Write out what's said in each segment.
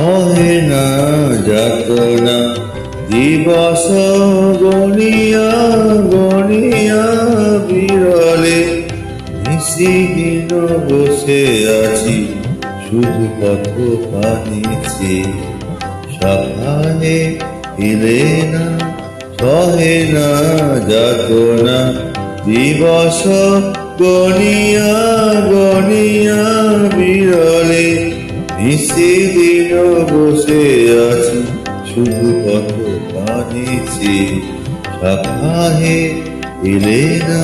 সহে না যাত না। দিবস গণিয়া গণিয়া বিরলে নিশিদিন বসে আছি, শুধু পথ পানিছে সকালে এলে না, সহে না যাত না। দিবস গণিয়া গণিয়া বিরলে নিশিদিন বসে আছি শুধু কত কাঁদেছি সকালে এলে না।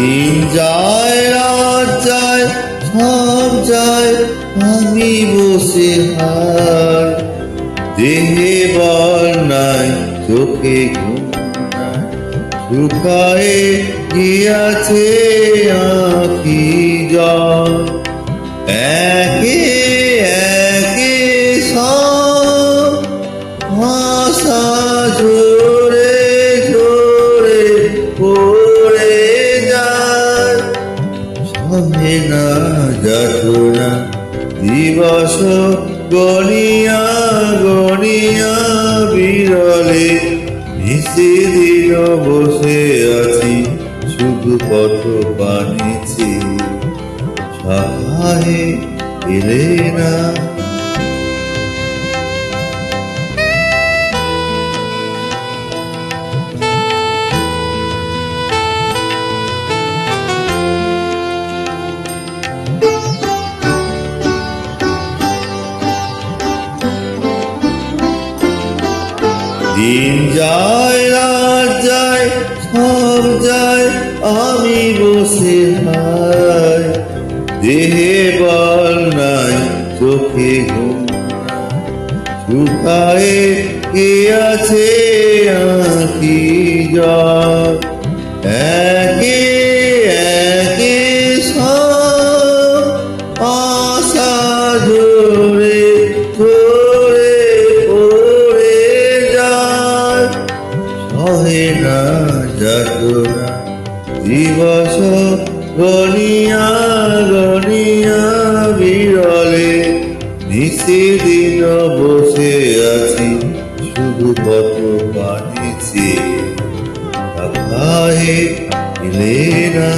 দিন যায়, রাত যায় সব যায়, আমি বসে হার। দেহে বল নাই, চোখে ঘুম শুকায়ে গিয়াছে যাতনা দিবস গণিয়া গণিয়া বিরলে মিশে দিন বসে আছি, শুধু পথ পানিছি সহায়ে এলে না দিন যায়, রাত যায় সব যায়, আমি বসে হাই। দেহে বল নাই, চোখে ঘুম শুকায় কে আছে আঁকি জল একে সহে না যাত না দিবস গনিয়া গনিয়া বিরলে নিশিদিন বসে আছি, শুধু কত পানিছি আকাহে হে না।